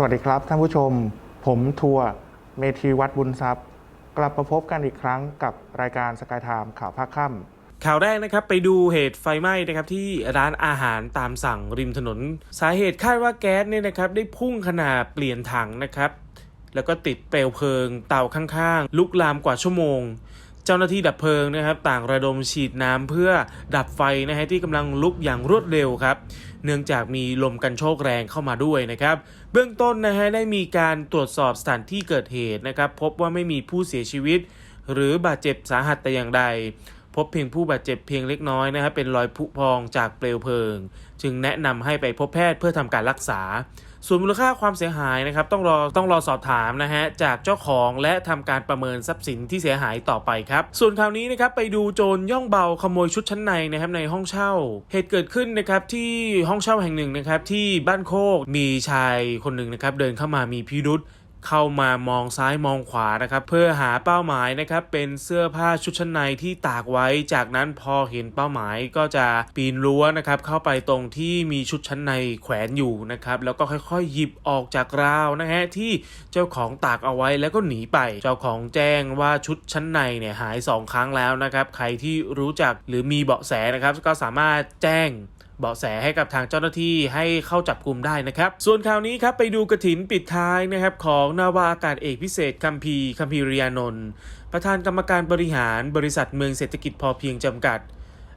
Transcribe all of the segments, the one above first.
สวัสดีครับท่านผู้ชม ผมทัวร์เมธีวัดบุญทรัพย์ กลับมาพบกันอีกครั้งกับรายการสกายไทม์ข่าวภาคค่ำข่าวแรกนะครับไปดูเหตุไฟไหม้นะครับที่ร้านอาหารตามสั่งริมถนน สาเหตุคาดว่าแก๊สเนี่ยนะครับได้พุ่งขนาดเปลี่ยนถังนะครับ แล้วก็ติดเปลวเพลิงเตาข้างๆ ลุกลามกว่าชั่วโมง เจ้าหน้าที่ดับเพลิงนะครับ ต่างระดมฉีดน้ำเพื่อดับไฟนะฮะที่กำลังลุกอย่างรวดเร็วครับ เนื่องจากมีลมกันโชกแรงเข้ามาด้วยนะครับ เบื้องต้นนะฮะได้มีการตรวจสอบสถานที่เกิดเหตุนะครับ พบว่าไม่มีผู้เสียชีวิต หรือบาดเจ็บสาหัสแต่อย่างใดพบเพียงผู้บาดเจ็บเพียงเล็กน้อยนะครับเป็นรอยผุพองจากเปลวเพลิง จึงแนะนำให้ไปพบแพทย์เพื่อทำการรักษา ส่วนมูลค่าความเสียหายนะครับต้องรอต้องรอสอบถามนะฮะจากเจ้าของและทำการประเมินทรัพย์สินที่เสียหายต่อไปครับ ส่วนคราวนี้นะครับไปดูโจรย่องเบาขโมยชุดชั้นในนะครับในห้องเช่า เหตุเกิดขึ้นนะครับที่ห้องเช่าแห่งหนึ่งนะครับที่บ้านโคกมีชายคนหนึ่งนะครับเดินเข้ามามีพิรุษ เข้ามามองซ้ายมองขวานะครับ เพื่อหาเป้าหมายนะครับ เป็นเสื้อผ้าชุดชั้นในที่ตากไว้ จากนั้นพอเห็นเป้าหมายก็จะปีนรั้วนะครับ เข้าไปตรงที่มีชุดชั้นในแขวนอยู่นะครับ แล้วก็ค่อยๆ หยิบออกจากราวนะฮะที่เจ้าของตากเอาไว้แล้วก็หนีไป เจ้าของแจ้งว่าชุดชั้นในเนี่ยหายสองครั้งแล้วนะครับ ใครที่รู้จักหรือมีเบาะแสนะครับ ก็สามารถแจ้ง เบาะแสให้กับทางเจ้าหน้าที่ให้เข้าจับกลุ่มได้นะครับ ส่วนข่าวนี้ครับไปดูกระถินปิดท้ายนะครับของนาวาอากาศเอกพิเศษคัมพีคัมพีริยานนท์ประธานกรรมการบริหารบริษัทเมืองเศรษฐกิจพอเพียงจำกัด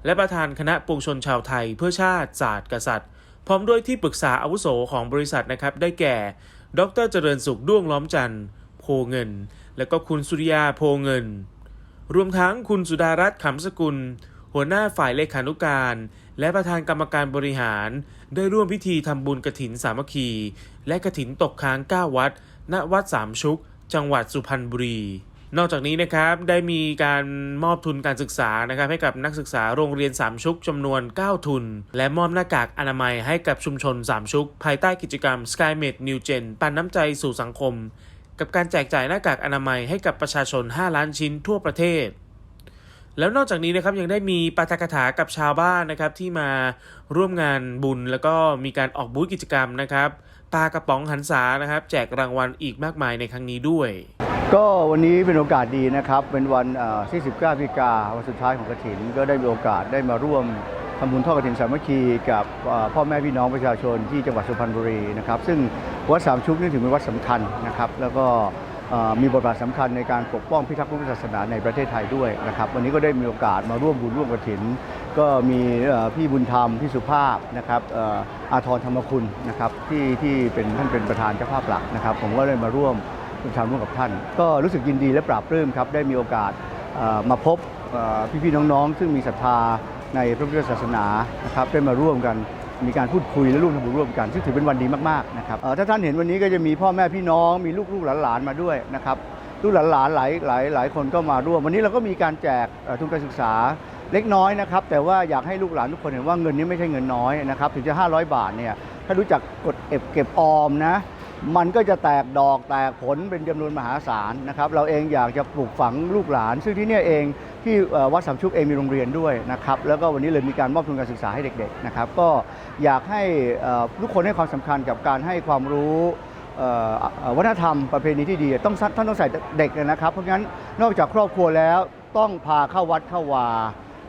และประธานคณะปวงชนชาวไทยเพื่อชาติศาสตร์กษัตริย์ พร้อมด้วยที่ปรึกษาอาวุโสของบริษัทนะครับได้แก่ ดรเจริญสุขด้วงล้อมจันทร์โพเงิน และก็คุณสุริยาโพเงิน รวมทั้งคุณสุดารัตน์ขำสกุล หัวหน้าฝ่ายเลขานุการ และประธานกรรมการบริหาร ได้ร่วมพิธีทำบุญกระถินสามัคคี และกระถินตกค้าง 9 วัด ณ วัดสามชุก จังหวัดสุพรรณบุรี นอกจากนี้นะครับได้มีการมอบทุนการศึกษานะครับให้กับนักศึกษาโรงเรียนสามชุกจำนวน 9 ทุน และมอบหน้ากากอนามัยให้กับชุมชนสามชุก ภายใต้กิจกรรม SkyMed New Gen ปันน้ำใจสู่สังคม กับการแจกจ่ายหน้ากากอนามัยให้กับประชาชน 5 ล้านชิ้นทั่วประเทศ แล้วนอกจากนี้นะครับยังได้มีปาฐกถากับชาวบ้านนะครับที่มาร่วมงานบุญ แล้วก็มีการออกบูธกิจกรรมนะครับปลากระป๋องหันษานะครับ แจกรางวัลอีกมากมายในครั้งนี้ด้วย ก็วันนี้เป็นโอกาสดีนะครับ เป็นวันที่19พฤศจิกาวันสุดท้ายของกฐิน ก็ได้มีโอกาสได้มาร่วมทำบุญทอดกฐินสามัคคีกับพ่อแม่พี่น้องประชาชนที่จังหวัดสุพรรณบุรีนะครับ ซึ่งวัดสามชุกนี่ถือเป็นวัดสำคัญนะครับ แล้วก็ มีบทบาทสำคัญในการปกป้องพิทักษ์พุทธศาสนาในประเทศไทยด้วยนะครับ วันนี้ก็ได้มีโอกาสมาร่วมบุญร่วมกฐิน ก็มีพี่บุญธรรมพี่สุภาพนะครับออาทรธรรมคุณนะครับที่ที่เป็นท่านเป็นประธานเจ้าภาพหลักนะครับ ผมก็ได้มาร่วมร่วมทำร่วมกับท่าน ก็รู้สึกยินดีและปราบปลื้มครับได้มีโอกาสมาพบเอ่พี่ๆน้องๆ ซึ่งมีศรัทธาในพระพุทธศาสนานะครับได้มาร่วมกัน มีการพูดคุยและร่วมทำบุญร่วมกันซึ่งถือเป็นวันดีมากๆนะครับถ้าท่านเห็นวันนี้ก็จะมีพ่อแม่พี่น้องมีลูกๆหลานๆมาด้วยนะครับลูกหลานๆหลายหลายหลายคนก็มาร่วม วันนี้เราก็มีการแจกทุนการศึกษาเล็กน้อยนะครับแต่ว่าอยากให้ลูกหลานทุกคนเห็นว่าเงินนี้ไม่ใช่เงินน้อยนะครับถึงจะ 500 บาทเนี่ยถ้ารู้จักกดเก็บเก็บออมนะ มันก็จะแตกดอกแตกผลเป็นจำนวนมหาศาลนะครับ เราเองอยากจะปลูกฝังลูกหลาน ซึ่งที่นี่เองที่วัดสามชุกเองมีโรงเรียนด้วยนะครับ แล้วก็วันนี้เลยมีการมอบทุนการศึกษาให้เด็กๆนะครับ ก็อยากให้ทุกคนให้ความสำคัญกับการให้ความรู้วัฒนธรรมประเพณีที่ดีต้องท่านต้องใส่เด็กนะครับ เพราะงั้นนอกจากครอบครัวแล้วต้องพาเข้าวัดเข้าวา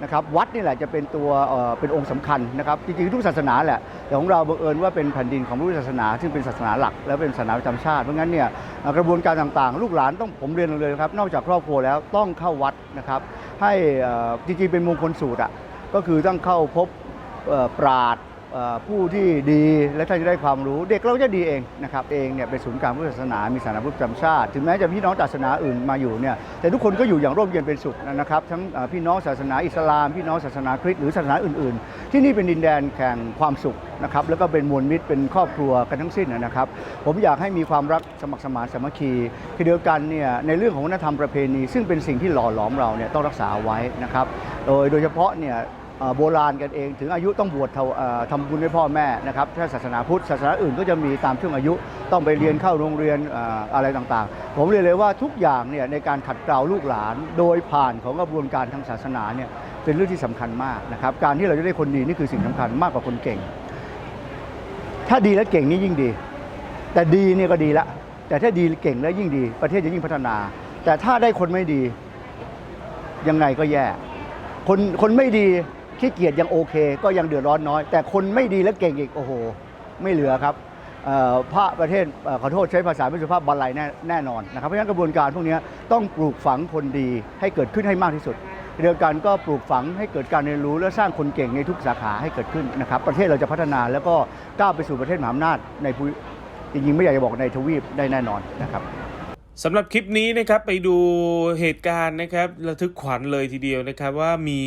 นะครับวัดนี่แหละจะเป็นตัวเเป็นองค์สำคัญนะครับจริงๆทุกศาสนาแหละแต่ของเราบังเอิญว่าเป็นแผ่นดินของพุทธศาสนา ซึ่งเป็นศาสนาหลัก และเป็นศาสนาประจำชาติเพราะงั้นเนี่ยกระบวนการต่างๆ ลูกหลานต้องผมเรียนเลยครับนอกจากครอบครัวแล้วต้องเข้าวัดนะครับ ให้จริงๆเป็นมงคลสูตรอะก็คือต้องเข้าพบปราด ผู้ที่ดีและท่านจะได้ความรู้ เด็กเราจะดีเองนะครับเองเนี่ยเป็นศูนย์กลางพุทธศาสนา มีศาสนาพุทธประจำชาติ ถึงแม้จะพี่น้องศาสนาอื่นมาอยู่เนี่ยแต่ทุกคนก็อยู่อย่างร่มเย็นเป็นสุขนะครับทั้งพี่น้องศาสนาอิสลาม พี่น้องศาสนาคริสต์หรือศาสนาอื่น ๆ ที่นี่เป็นดินแดนแห่งความสุขนะครับแล้วก็เป็นมวลมิตรเป็นครอบครัวกันทั้งสิ้นนะครับ ผมอยากให้มีความรักสมัครสมานสามัคคีคือเดียวกันเนี่ยในเรื่องของวัฒนธรรมประเพณี ซึ่งเป็นสิ่งที่หล่อหลอมเราเนี่ยต้องรักษาไว้นะครับโดยโดยเฉพาะเนี่ย โบราณกันเอง ถึงอายุต้องบวชท่าเอ่อทำบุญให้พ่อแม่นะครับถ้าศาสนาพุทธศาสนาอื่นก็จะมีตามช่วงอายุต้องไปเรียนเข้าโรงเรียนอะไรต่างๆ ผมเรียนเลยว่าทุกอย่างเนี่ยในการขัดเกลาลูกหลาน โดยผ่านของกระบวนการทางศาสนาเนี่ยเป็นเรื่องที่สำคัญมากนะครับการที่เราจะได้คนดีนี่คือสิ่งสำคัญมากกว่าคนเก่ง ถ้าดีและเก่งนี่ยิ่งดี แต่ดีเนี่ยก็ดีละแต่ถ้าดีเก่งแล้วยิ่งดี ประเทศจะยิ่งพัฒนา แต่ถ้าได้คนไม่ดี ยังไงก็แย่คนคนไม่ดี ขี้เกียจยังโอเค ก็ยังเดือดร้อนน้อย แต่คนไม่ดีและเก่งอีกโอ้โห ไม่เหลือครับพระประเทศขอโทษใช้ภาษาไม่สุภาพบันไลแน่แน่นอนนะครับเพราะฉะนั้นกระบวนการพวกนี้ต้องปลูกฝังคนดีให้เกิดขึ้นให้มากที่สุดเดียวกันก็ปลูกฝังให้เกิดการเรียนรู้และสร้างคนเก่งในทุกสาขาให้เกิดขึ้นนะครับ ประเทศเราจะพัฒนาแล้วก็ก้าวไปสู่ประเทศมหาอำนาจในจริงๆไม่อยากจะบอกในทวีปได้แน่นอนนะครับ สำหรับคลิปนี้นะครับไปดูเหตุการณ์นะครับระทึกขวัญเลยทีเดียวนะครับว่ามี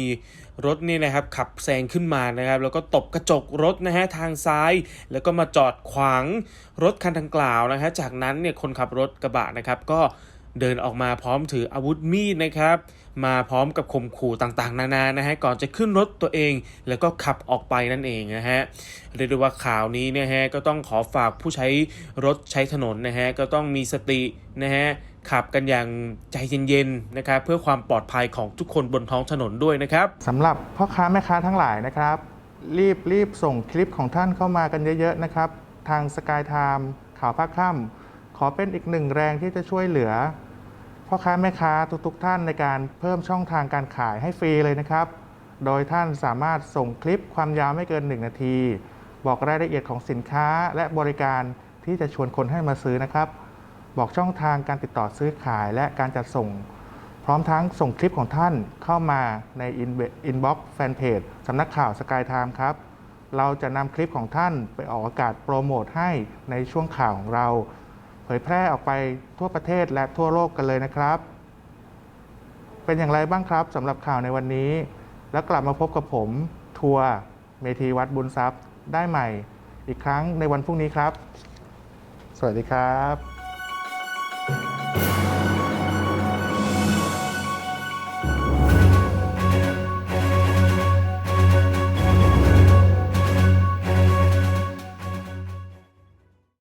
รถนี่นะครับขับแซงขึ้นมานะครับ แล้วก็ตบกระจกรถนะฮะทางซ้าย แล้วก็มาจอดขวางรถคันดังกล่าวนะฮะจากนั้นเนี่ยคนขับรถกระบะนะครับก็ เดินออกมาพร้อมถืออาวุธมีดนะครับ มาพร้อมกับข่มขู่ต่างๆ นานานะฮะก่อนจะขึ้นรถตัวเอง แล้วก็ขับออกไปนั่นเองนะฮะเรียกได้ว่าข่าวนี้นะฮะก็ต้องขอฝากผู้ใช้รถใช้ถนนนะฮะก็ต้องมีสตินะฮะขับกันอย่างใจเย็นๆนะครับเพื่อความปลอดภัยของทุกคนบนท้องถนนด้วยนะครับสำหรับพ่อค้าแม่ค้าทั้งหลายนะครับ รีบรีบส่งคลิปของท่านเข้ามากันเยอะ ๆ นะครับ ทางสกายไทม์ข่าวภาคค่ำขอเป็นอีกหนึ่งแรงที่จะช่วยเหลือ พ่อค้าแม่ค้าทุกๆท่านในการเพิ่มช่องทางการขายให้ฟรีเลยนะครับ โดยท่านสามารถส่งคลิปความยาวไม่เกิน 1 นาที บอกรายละเอียดของสินค้าและบริการที่จะชวนคนให้มาซื้อนะครับ บอกช่องทางการติดต่อซื้อขายและการจัดส่ง พร้อมทั้งส่งคลิปของท่านเข้ามาในอินบ็อกซ์แฟนเพจสำนักข่าวสกายไทม์ครับ เราจะนำคลิปของท่านไปออกอากาศโปรโมทให้ในช่วงข่าวของเรา เผยแพร่ออกไปทั่วประเทศและทั่วโลกกันเลยนะครับ เป็นอย่างไรบ้างครับสำหรับข่าวในวันนี้ แล้วกลับมาพบกับผม ทัวร์เมธีวัดบุญทรัพย์ได้ใหม่ อีกครั้งในวันพรุ่งนี้ครับ สวัสดีครับ